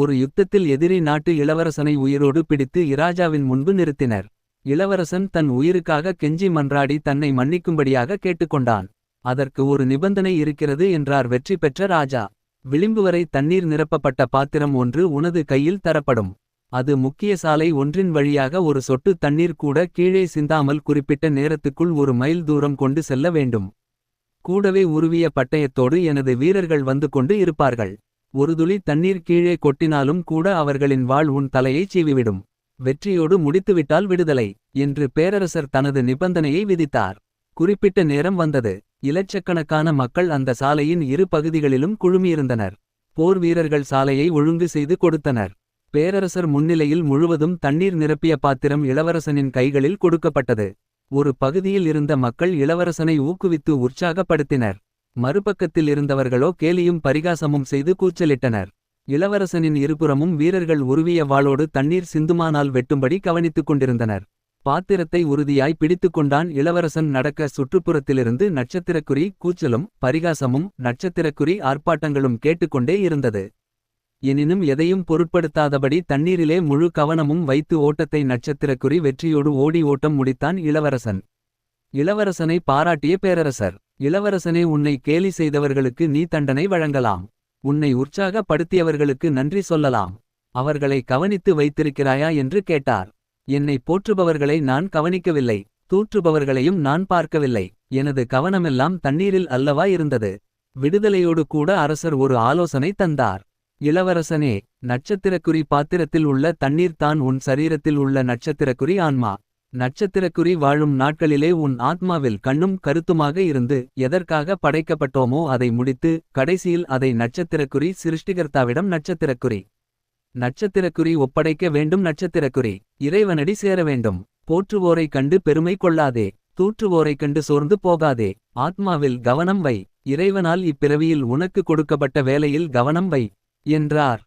ஒரு யுத்தத்தில் எதிரி நாட்டு இளவரசனை உயிரோடு பிடித்து இராஜாவின் முன்பு நிறுத்தினர். இளவரசன் தன் உயிருக்காக கெஞ்சி மன்றாடி தன்னை மன்னிக்கும்படியாக கேட்டுக்கொண்டான். அதற்கு ஒரு நிபந்தனை இருக்கிறது என்றார் வெற்றி பெற்ற ராஜா. விளிம்பு வரை தண்ணீர் நிரப்பப்பட்ட பாத்திரம் ஒன்று உனது கையில் தரப்படும். அது முக்கிய சாலை ஒன்றின் வழியாக ஒரு சொட்டு தண்ணீர் கூட கீழே சிந்தாமல் குறிப்பிட்ட நேரத்துக்குள் ஒரு மைல் தூரம் கொண்டு செல்ல வேண்டும். கூடவே உருவிய பட்டயத்தோடு எனது வீரர்கள் வந்து கொண்டு இருப்பார்கள். ஒரு துளி தண்ணீர் கீழே கொட்டினாலும் கூட அவர்களின் வாழ் உன் தலையைச் சீவிவிடும். வெற்றியோடு முடித்துவிட்டால் விடுதலை என்று பேரரசர் தனது நிபந்தனையை விதித்தார். குறிப்பிட்ட நேரம் வந்தது. இலட்சக்கணக்கான மக்கள் அந்த சாலையின் இரு பகுதிகளிலும் குழுமியிருந்தனர். போர் வீரர்கள் சாலையை ஒழுங்கு செய்து கொடுத்தனர். பேரரசர் முன்னிலையில் முழுவதும் தண்ணீர் நிரப்பிய பாத்திரம் இளவரசனின் கைகளில் கொடுக்கப்பட்டது. ஒரு பகுதியில் இருந்த மக்கள் இளவரசனை ஊக்குவித்து உற்சாகப்படுத்தினர். மறுபக்கத்தில் இருந்தவர்களோ கேலியும் பரிகாசமும் செய்து கூச்சலிட்டனர். இளவரசனின் இருபுறமும் வீரர்கள் உருவிய வாளோடு தண்ணீர் சிந்துமானால் வெட்டும்படி கவனித்துக் கொண்டிருந்தனர். பாத்திரத்தை உறுதியாய் பிடித்துக் கொண்டான் இளவரசன் நடக்க சுற்றுப்புறத்திலிருந்து நட்சத்திரக்குறி கூச்சலும் பரிகாசமும் நட்சத்திரக்குறி ஆர்ப்பாட்டங்களும் கேட்டுக்கொண்டே இருந்தது. எனினும் எதையும் பொருட்படுத்தாதபடி தண்ணீரிலே முழு கவனமும் வைத்து ஓட்டத்தை நட்சத்திரக்குறி வெற்றியோடு ஓடி ஓட்டம் முடித்தான் இளவரசன். இளவரசனை பாராட்டிய பேரரசர். இளவரசனே உன்னை கேலி செய்தவர்களுக்கு நீ தண்டனை வழங்கலாம். உன்னை உற்சாகப்படுத்தியவர்களுக்கு நன்றி சொல்லலாம். அவர்களை கவனித்து வைத்திருக்கிறாயா என்று கேட்டார். என்னை போற்றுபவர்களை நான் கவனிக்கவில்லை. தூற்றுபவர்களையும் நான் பார்க்கவில்லை. எனது கவனமெல்லாம் தண்ணீரில் அல்லவா இருந்தது? விடுதலையோடு கூட அரசர் ஒரு ஆலோசனை தந்தார். இளவரசனே நட்சத்திரக்குறி பாத்திரத்தில் உள்ள தண்ணீர் தான் உன் சரீரத்தில் உள்ள நட்சத்திரக்குறி ஆன்மா. நட்சத்திரக்குறி வாழும் நாட்களிலே உன் ஆத்மாவில் கண்ணும் கருத்துமாக இருந்து எதற்காக படைக்கப்பட்டோமோ அதை முடித்து கடைசியில் அதை நட்சத்திரக்குறி சிருஷ்டிகர்த்தாவிடம் நட்சத்திரக்குறி. நட்சத்திரக்குறி ஒப்படைக்க வேண்டும் நட்சத்திரக்குறி. இறைவனடி சேர வேண்டும். போற்றுவோரைக் கண்டு பெருமை கொள்ளாதே. தூற்றுவோரைக் கண்டு சோர்ந்து போகாதே. ஆத்மாவில் கவனம் வை. இறைவனால் இப்பிறவியில் உனக்கு கொடுக்கப்பட்ட வேலையில் கவனம் வை. என்றார்.